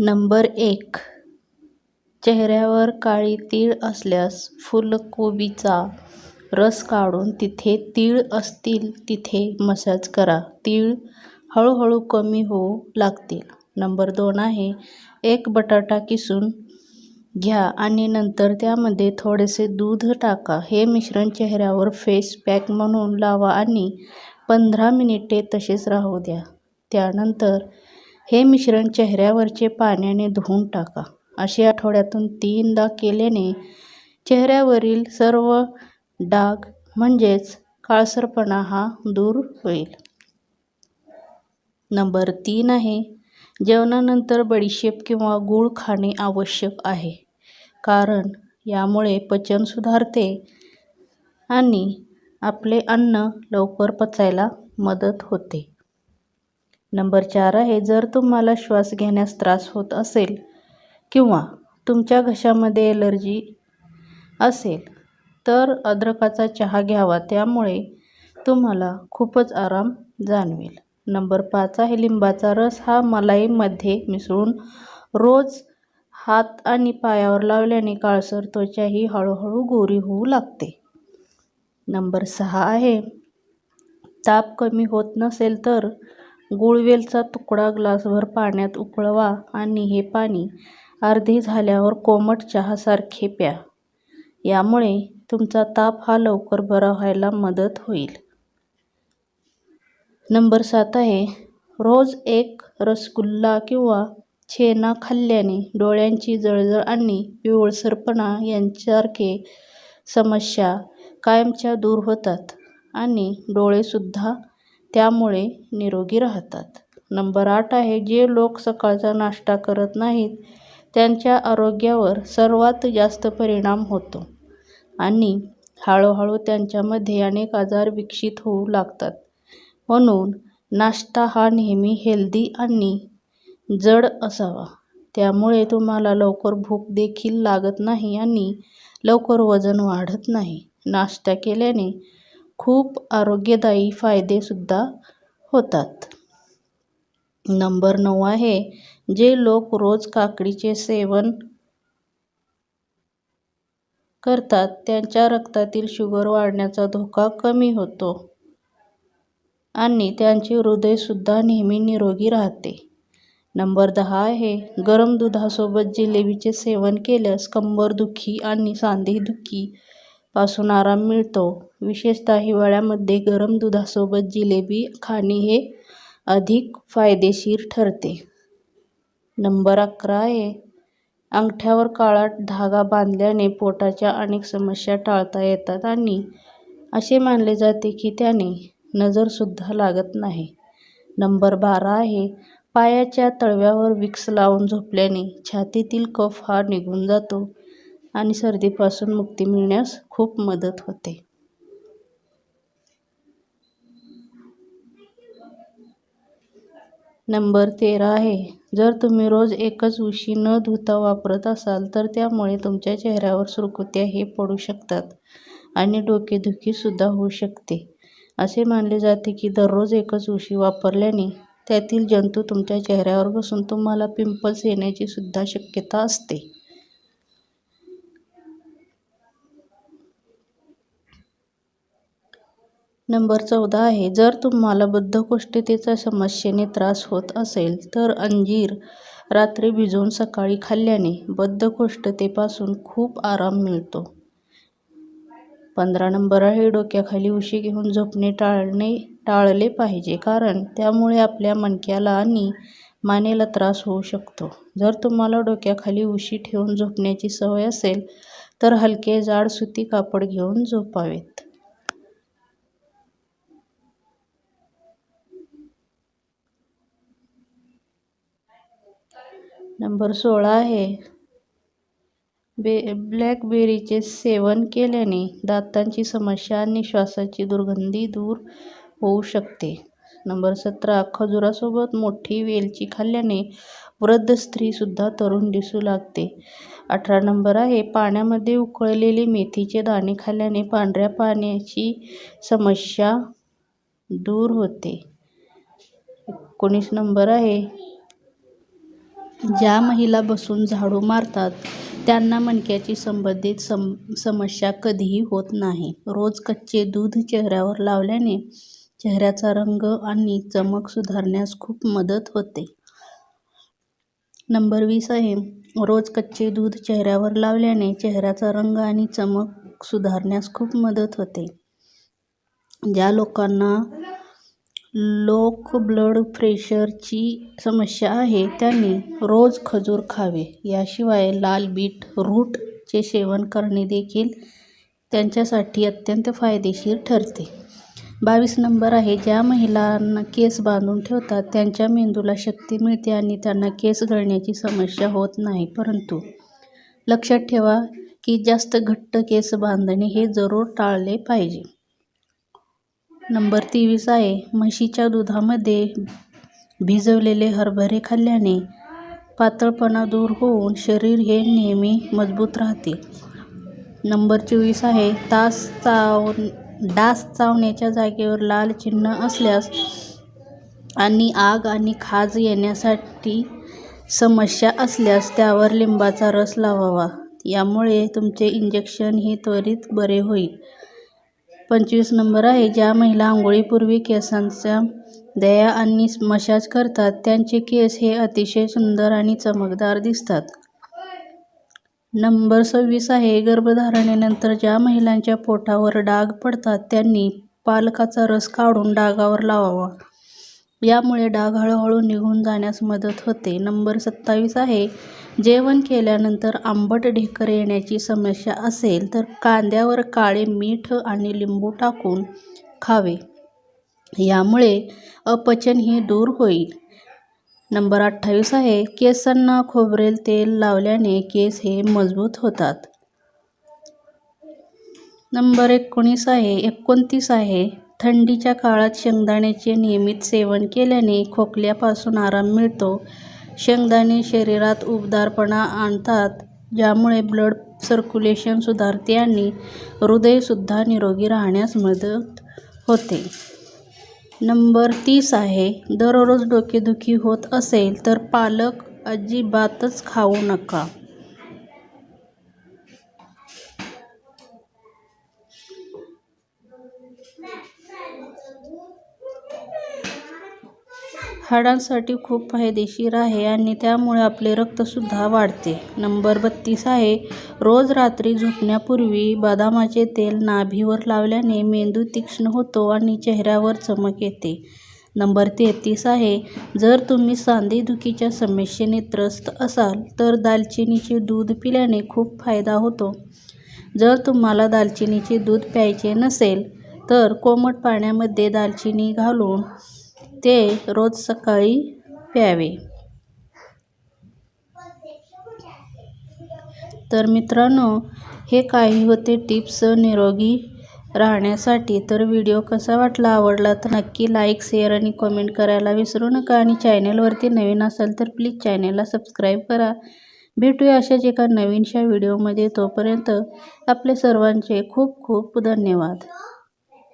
Number एक चेहऱ्यावर काळी तीळ असल्यास फुलकोबीचा रस काढून तिथे तीळ असतील तिथे मसाज करा. तीळ हळूहळू कमी होऊ लागतील. नंबर दोन आहे एक बटाटा किसून घ्या आणि नंतर त्यामध्ये थोडेसे दूध टाका. हे मिश्रण चेहऱ्यावर फेस पॅक म्हणून लावा आणि पंधरा मिनिटे तसेच राहू द्या. त्यानंतर हे मिश्रण चेहऱ्यावरचे पाण्याने धुवून टाका. असे आठवड्यातून तीनदा केल्याने चेहऱ्यावरील सर्व डाग म्हणजेच काळसरपणा हा दूर होईल. नंबर तीन आहे जेवणानंतर बडीशेप किंवा गूळ खाणे आवश्यक आहे. कारण यामुळे पचन सुधारते आणि आपले अन्न लवकर पचायला मदत होते. नंबर चार आहे जर तुम्हाला श्वास घेण्यास त्रास होत असेल किंवा तुमच्या घशामध्ये ॲलर्जी असेल तर अद्रकाचा चहा घ्यावा त्यामुळे तुम्हाला खूपच आराम जाणवेल. नंबर पाच आहे लिंबाचा रस हा मलाईमध्ये मिसळून रोज हात आणि पायावर लावल्याने काळसर त्वचाही हळूहळू गोरी होऊ लागते. नंबर सहा आहे ताप कमी होत नसेल तर गुळवेलचा तुकडा ग्लासभर पाण्यात उकळवा आणि हे पाणी अर्धे झाल्यावर कोमट चहासारखे प्या. यामुळे तुमचा ताप हा लवकर बरा व्हायला मदत होईल. नंबर सात आहे रोज एक रसगुल्ला किंवा छेना खाल्ल्याने डोळ्यांची जळजळ आणि पिवळसरपणा यांसारखे समस्या कायमच्या दूर होतात आणि डोळेसुद्धा त्यामुळे निरोगी राहतात. नंबर आठ आहे जे लोक सकाळचा नाश्ता करत नाहीत त्यांच्या आरोग्यावर सर्वात जास्त परिणाम होतो आणि हळूहळू त्यांच्यामध्ये अनेक आजार विकसित होऊ लागतात. म्हणून नाश्ता हा नेहमी हेल्दी आणि जड असावा. त्यामुळे तुम्हाला लवकर भूक देखील लागत नाही आणि लवकर वजन वाढत नाही. नाश्ता केल्याने खूप आरोग्यदायी फायदे सुद्धा होतात. नंबर नऊ आहे जे लोक रोज काकडीचे सेवन करतात त्यांच्या रक्तातील शुगर वाढण्याचा धोका कमी होतो आणि त्यांचे हृदयसुद्धा नेहमी निरोगी राहते. नंबर दहा आहे गरम दुधासोबत जिलेबीचे सेवन केल्यास कंबरदुखी आणि सांधेदुखी पासून आराम मिळतो. विशेषतः हिवाळ्यामध्ये गरम दुधासोबत जिलेबी खाणे हे अधिक फायदेशीर ठरते. नंबर अकरा आहे अंगठ्यावर काळा धागा बांधल्याने पोटाच्या अनेक समस्या टाळता येतात आणि असे मानले जाते की त्याने नजरसुद्धा लागत नाही. नंबर बारा आहे पायाच्या तळव्यावर विक्स लावून झोपल्याने छातीतील कफ हा निघून जातो आणि सर्दीपासून मुक्ती मिळण्यास खूप मदत होते. नंबर तेरा आहे जर तुम्ही रोज एकच उशी न धुता वापरत असाल तर त्यामुळे तुमच्या चेहऱ्यावर सुरकुत्या हे पडू शकतात आणि डोकेदुखीसुद्धा होऊ शकते. असे मानले जाते की दररोज एकच उशी वापरल्याने त्यातील जंतू तुमच्या चेहऱ्यावर बसून तुम्हाला पिंपल्स येण्याची सुद्धा शक्यता असते. नंबर चौदा आहे जर तुम्हाला बद्धकोष्ठतेच्या समस्येने त्रास होत असेल तर अंजीर रात्री भिजवून सकाळी खाल्ल्याने बद्धकोष्ठतेपासून खूप आराम मिळतो. पंधरा नंबर आहे डोक्याखाली उशी घेऊन झोपणे टाळणे टाळले पाहिजे कारण त्यामुळे आपल्या मणक्याला आणि मानेला त्रास होऊ शकतो. जर तुम्हाला डोक्याखाली उशी ठेवून झोपण्याची सवय असेल तर हलके जाड सुती कापड घेऊन झोपावेत. नंबर सोळा आहे बे ब्लॅकबेरीचे सेवन केल्याने दातांची समस्या आणि श्वासाची दुर्गंधी दूर होऊ शकते. नंबर सतरा खजुरासोबत मोठी वेलची खाल्ल्याने वृद्ध स्त्रीसुद्धा तरुण दिसू लागते. अठरा नंबर आहे पाण्यामध्ये उकळलेले मेथीचे दाणे खाल्ल्याने पांढऱ्या पाण्याची समस्या दूर होते. एकोणीस नंबर आहे ज्या महिला बसून झाडू मारतात त्यांना मणक्याची संबंधित सम समस्या कधीही होत नाही. रोज कच्चे दूध चेहऱ्यावर लावल्याने चेहऱ्याचा रंग आणि चमक सुधारण्यास खूप मदत होते. नंबर वीस आहे. रोज कच्चे दूध चेहऱ्यावर लावल्याने चेहऱ्याचा रंग आणि चमक सुधारण्यास खूप मदत होते. ज्या लोकांना लोक ब्लड प्रेशरची समस्या आहे त्यांनी रोज खजूर खावे. याशिवाय लाल बीट रूटचे सेवन करणे देखील त्यांच्यासाठी अत्यंत फायदेशीर ठरते. बावीस नंबर आहे ज्या महिलांना केस बांधून ठेवतात त्यांच्या मेंदूला शक्ती मिळते आणि त्यांना केस गळण्याची समस्या होत नाही. परंतु लक्षात ठेवा की जास्त घट्ट केस बांधणे हे जरूर टाळले पाहिजे. नंबर तेवीस आहे. म्हशीच्या दुधामध्ये भिजवलेले हरभरे खाल्ल्याने पातळपणा दूर होऊन शरीर हे नेहमी मजबूत राहते. नंबर चोवीस आहे. तास चाव डास चावण्याच्या जागेवर लाल चिन्ह असल्यास आणि आग आणि खाज येण्यासाठी समस्या असल्यास त्यावर लिंबाचा रस लावावा. यामुळे तुमचे इंजेक्शन हे त्वरित बरे होईल. पंचवीस नंबर आहे. ज्या महिला आंघोळीपूर्वी केसांचा दया आणि मशाज करतात त्यांचे केस हे अतिशय सुंदर आणि चमकदार दिसतात. नंबर सव्वीस आहे. गर्भधारणेनंतर ज्या महिलांच्या पोटावर डाग पडतात त्यांनी पालकाचा रस काढून डागावर लावावा. यामुळे डाग हळूहळू निघून जाण्यास मदत होते. नंबर सत्तावीस आहे. जेवण केल्यानंतर आंबट ढेकर येण्याची समस्या असेल तर कांद्यावर काळे मीठ आणि लिंबू टाकून खावे. यामुळे अपचन हे दूर होईल. नंबर अठ्ठावीस आहे. केसांना खोबरेल तेल लावल्याने केस हे मजबूत होतात. नंबर एकोणीस आहे. एकोणतीस आहे. थंडीच्या काळात शेंगदाण्याचे नियमित सेवन केल्याने खोकल्यापासून आराम मिळतो. शेंगदाणे शरीरात उबदारपणा आणतात ज्यामुळे ब्लड सर्क्युलेशन सुधारते आणि हृदयसुद्धा निरोगी राहण्यास मदत होते. नंबर तीस आहे दररोज डोकेदुखी होत असेल तर पालक अजिबातच खाऊ नका. हाडांसाठी खूप फायदेशीर आहे आणि त्यामुळे आपले रक्तसुद्धा वाढते. नंबर बत्तीस आहे. रोज रात्री झोपण्यापूर्वी बदामाचे तेल नाभीवर लावल्याने मेंदू तीक्ष्ण होतो आणि चेहऱ्यावर चमक येते. नंबर तेहतीस आहे. जर तुम्ही सांधेदुखीच्या समस्येने त्रस्त असाल तर दालचिनीचे दूध पिल्याने खूप फायदा होतो. जर तुम्हाला दालचिनीचे दूध प्यायचे नसेल तर कोमट पाण्यामध्ये दालचिनी घालून ते रोज सकाळी प्यावे. तर मित्रांनो हे काही होते टिप्स निरोगी राहण्यासाठी. तर व्हिडिओ कसा वाटला आवडला तर नक्की लाईक शेअर आणि कमेंट करायला विसरू नका. आणि चॅनेलवरती नवीन असाल तर प्लीज चॅनेलला सबस्क्राईब करा. भेटूया अशाच एका नवीनशा व्हिडिओमध्ये. तोपर्यंत आपले सर्वांचे खूप खूप धन्यवाद.